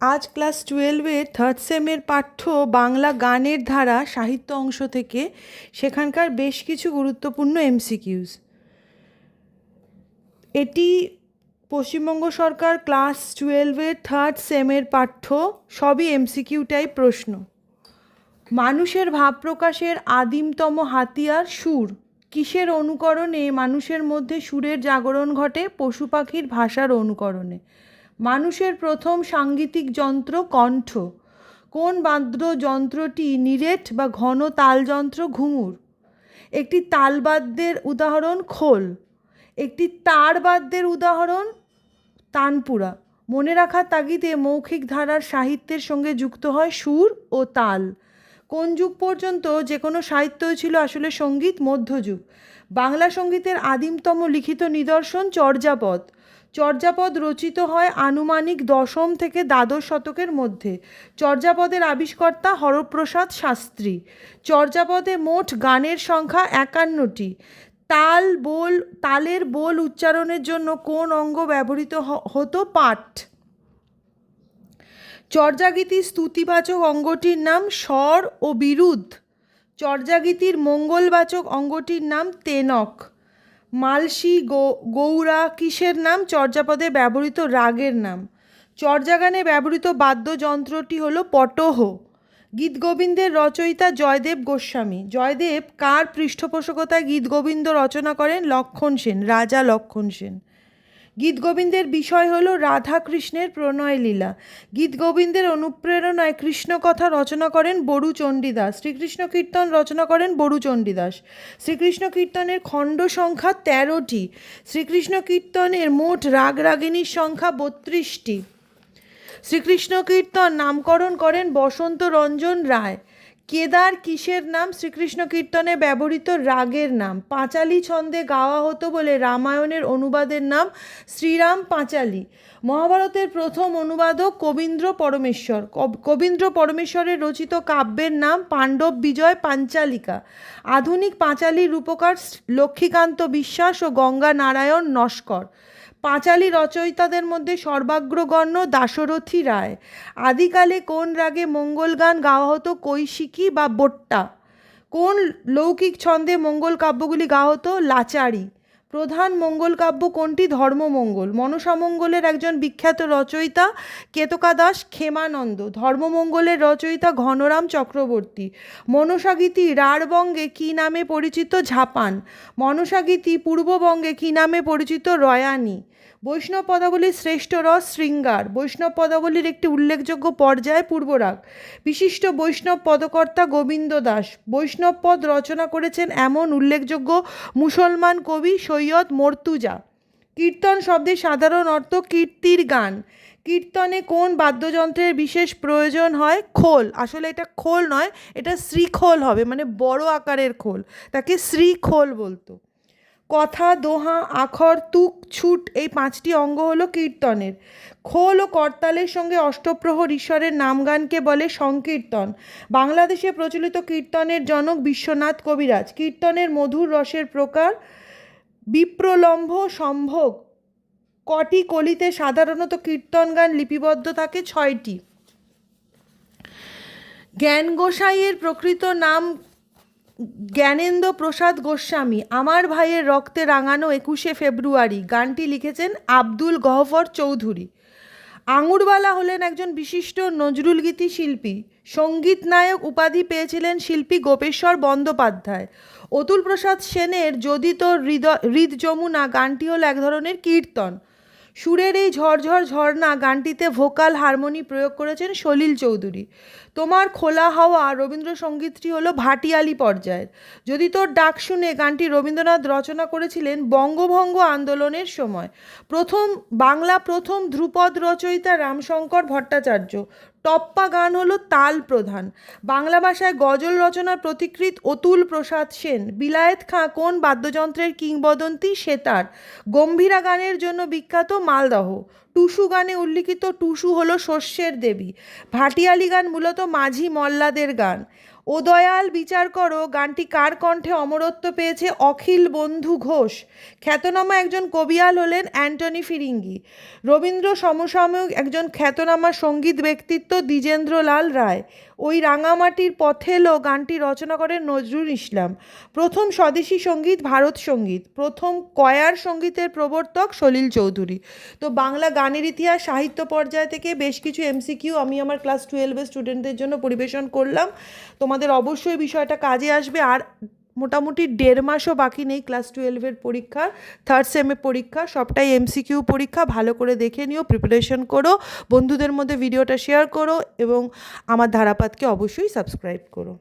আজ ক্লাস টুয়েলভের থার্ড সেমের পাঠ্য বাংলা গানের ধারা সাহিত্য অংশ থেকে সেখানকার বেশ কিছু গুরুত্বপূর্ণ এমসিকিউজ এটি পশ্চিমবঙ্গ সরকার ক্লাস টুয়েলভের থার্ড সেমের পাঠ্য, সবই এমসিকিউ টাইপ প্রশ্ন। মানুষের ভাব প্রকাশের আদিমতম হাতিয়ার সুর। কিসের অনুকরণে মানুষের মধ্যে সুরের জাগরণ ঘটে পশু পাখির ভাষার অনুকরণে? মানুষের প্রথম সাঙ্গীতিক যন্ত্র কণ্ঠ। কোন বাদ্যযন্ত্রটি নিরেট বা ঘন তালযন্ত্র ঘুঙুর? একটি তালবাদ্যের উদাহরণ খোল। একটি তারবাদ্যের উদাহরণ তানপুরা। মনে রাখার তাগিদে মৌখিক ধারার সাহিত্যের সঙ্গে যুক্ত হয় সুর ও তাল। কোন যুগ পর্যন্ত যে কোনো সাহিত্যই ছিল আসলে সংগীত মধ্যযুগ? বাংলা সঙ্গীতের আদিমতম লিখিত নিদর্শন চর্যাপদ। চর্যাপদ রচিত হয় আনুমানিক দশম থেকে দ্বাদশ শতকের মধ্যে। চর্যাপদের আবিষ্কর্তা হরপ্রসাদ শাস্ত্রী। চর্যাপদে মোট গানের সংখ্যা একান্নটি। তাল, বোল, তালের বোল উচ্চারণের জন্য কোন অঙ্গ ব্যবহৃত হতো পাঠ? চর্যাগীতির স্তুতিবাচক অঙ্গটির নাম স্বর ও বিরুদ্ধ। চর্যাগীতির মঙ্গলবাচক অঙ্গটির নাম তেনক। মালসী গৌরা কিসের নাম? চর্যাপদে ব্যবহৃত রাগের নাম। চর্যাগানে ব্যবহৃত বাদ্যযন্ত্রটি হল পটহ। গীতগোবিন্দের রচয়িতা জয়দেব গোস্বামী। জয়দেব কার পৃষ্ঠপোষকতায় গীতগোবিন্দ রচনা করেন? লক্ষণ সেন, রাজা লক্ষণ সেন। গীতগোবিন্দের বিষয় হল রাধা কৃষ্ণের প্রণয় লীলা। গীতগোবিন্দের অনুপ্রেরণায় কৃষ্ণ কথা রচনা করেন বড়ু চণ্ডীদাস। শ্রীকৃষ্ণ কীর্তন রচনা করেন বড়ু চণ্ডীদাস। শ্রীকৃষ্ণ কীর্তনের খণ্ড সংখ্যা তেরোটি। শ্রীকৃষ্ণ কীর্তনের মোট রাগ রাগিনীর সংখ্যা বত্রিশটি। শ্রীকৃষ্ণ কীর্তন নামকরণ করেন বসন্ত রঞ্জন রায়। কেদার কিসের নাম? শ্রীকৃষ্ণ কীর্তনে ব্যবহৃত রাগের নাম। পাঁচালি ছন্দে গাওয়া হতো বলে রামায়ণের অনুবাদের নাম শ্রীরাম পাঁচালি। মহাভারতের প্রথম অনুবাদক কবীন্দ্র পরমেশ্বর। কব- কবীন্দ্র পরমেশ্বরের রচিত কাব্যের নাম পাণ্ডব বিজয় পাঞ্চালিকা। আধুনিক পাঁচালী রূপকার লক্ষ্মীকান্ত বিশ্বাস ও গঙ্গা নারায়ণ নস্কর। পাঁচালী রচয়িতাদের মধ্যে সর্বাগ্রগণ্য দাশরথী রায়। আদিকালে কোন রাগে মঙ্গল গান গাওয়া হতো কৈশিকী বা বোট্টা? কোন লৌকিক ছন্দে মঙ্গল কাব্যগুলি গাওয়া হতো? লাচারি। প্রধান মঙ্গল কাব্য কোনটি? ধর্মমঙ্গল। মনসামঙ্গলের একজন বিখ্যাত রচয়িতা কেতকা দাস ক্ষেমানন্দ। ধর্মমঙ্গলের রচয়িতা ঘনরাম চক্রবর্তী। মনসাগীতি রাঢ়বঙ্গে কী নামে পরিচিত ঝাপান? মনসাগীতি পূর্ববঙ্গে কী নামে পরিচিত রয়ানি? বৈষ্ণব পদাবলীর শ্রেষ্ঠ রস শৃঙ্গার। বৈষ্ণব পদাবলীর একটি উল্লেখযোগ্য পর্যায় পূর্বরাগ। বিশিষ্ট বৈষ্ণব পদকর্তা গোবিন্দ দাস। বৈষ্ণব পদ রচনা করেছেন এমন উল্লেখযোগ্য মুসলমান কবি সৈয়দ মর্তুজা। কীর্তন শব্দের সাধারণ অর্থ কীর্তির গান। কীর্তনে কোন বাদ্যযন্ত্রের বিশেষ প্রয়োজন হয়? খোল। আসলে এটা খোল নয়, এটা শ্রীখোল হবে মানে বড় আকারের খোল। তাকে শ্রীখোল বলতো। কথা, দোহা, আখর, তুক, ছুট এই পাঁচটি অঙ্গ হলো কীর্তনের। খোল ও করতালের সঙ্গে অষ্টপ্রহর ঈশ্বরের নামগানকে বলে সংকীর্তন। বাংলাদেশে প্রচলিত কীর্তনের জনক বিশ্বনাথ কবিরাজ। কীর্তনের মধুর রসের প্রকার বিপ্রলম্ভ সম্ভোগ। কটি কলিতে সাধারণত কীর্তন গান লিপিবদ্ধ থাকে? ছয়টি। জ্ঞান গোসাইয়ের প্রকৃত নাম জ্ঞানেন্দ্র প্রসাদ গোস্বামী, আমার ভাইয়ের রক্তে রাঙানো একুশে ফেব্রুয়ারি, গানটি লিখেছেন আব্দুল গহফর চৌধুরী। আঙুরওয়ালা হলেন একজন বিশিষ্ট নজরুলগীতি শিল্পী। সংগীত নায়ক উপাধি পেয়েছিলেন শিল্পী গোপেশ্বর বন্দ্যোপাধ্যায়। অতুল প্রসাদ সেনের যদি তোর হৃদ যমুনা গানটি হলো এক ধরনের কীর্তন। সুরের এই ঝরঝর ঝর্ণা গানটিতে ভোকাল হারমোনি প্রয়োগ করেছেন সলিল চৌধুরী। তোমার খোলা হাওয়া রবীন্দ্রসঙ্গীতটি হলো ভাটিয়ালি পর্যায়ের। যদি তোর ডাক শুনে গানটি রবীন্দ্রনাথ রচনা করেছিলেন বঙ্গভঙ্গ আন্দোলনের সময়, প্রথম, বাংলা প্রথম ধ্রুপদ রচয়িতা রামশঙ্কর ভট্টাচার্য, টপ্পা গান হলো তাল প্রধান। বাংলা ভাষায় গজল রচনার প্রতিকৃত অতুল প্রসাদ সেন, বিলায়েত খাঁ কোন বাদ্যযন্ত্রের কিংবদন্তি সেতার গম্ভীরা গানের জন্য বিখ্যাত মালদহ। টুসু গানে উল্লিখিত টুসু হলো শস্যের দেবী। ভাটিয়ালি গান মূলত মাঝি মল্লাদের গান। ও দয়াল, বিচার করো, গানটি কার কণ্ঠে অমরত্ব পেয়েছে? অখিল বন্ধু ঘোষ। খ্যাতনামা একজন কবিয়াল হলেন অ্যান্টনি ফিরিঙ্গি। রবীন্দ্র সমসাময়িক একজন খ্যাতনামা সংগীত ব্যক্তিত্ব দ্বিজেন্দ্রলাল রায়। ওই রাঙামাটির পথেলো গানটি রচনা করেন নজরুল ইসলাম। প্রথম স্বদেশী সংগীত ভারত সংগীত, প্রথম কয়ার সঙ্গীতের প্রবর্তক সলিল চৌধুরী। তো বাংলা গানের ইতিহাস, সাহিত্য পর্যায় থেকে বেশ কিছু এমসিকিউ আমি আমার ক্লাস টুয়েলভের স্টুডেন্টদের জন্য পরিবেশন করলাম। তোমাদের অবশ্যই বিষয়টা কাজে আসবে। আর মোটামুটি দেড় মাসও বাকি নেই ক্লাস টুয়েলভের পরীক্ষা থার্ড সেমে পরীক্ষা, সবটাই এমসিকিউ পরীক্ষা, ভালো করে দেখে নিও প্রিপারেশন করো, বন্ধুদের মধ্যে ভিডিওটা শেয়ার করো এবং আমার ধারাপাতকে অবশ্যই সাবস্ক্রাইব করো।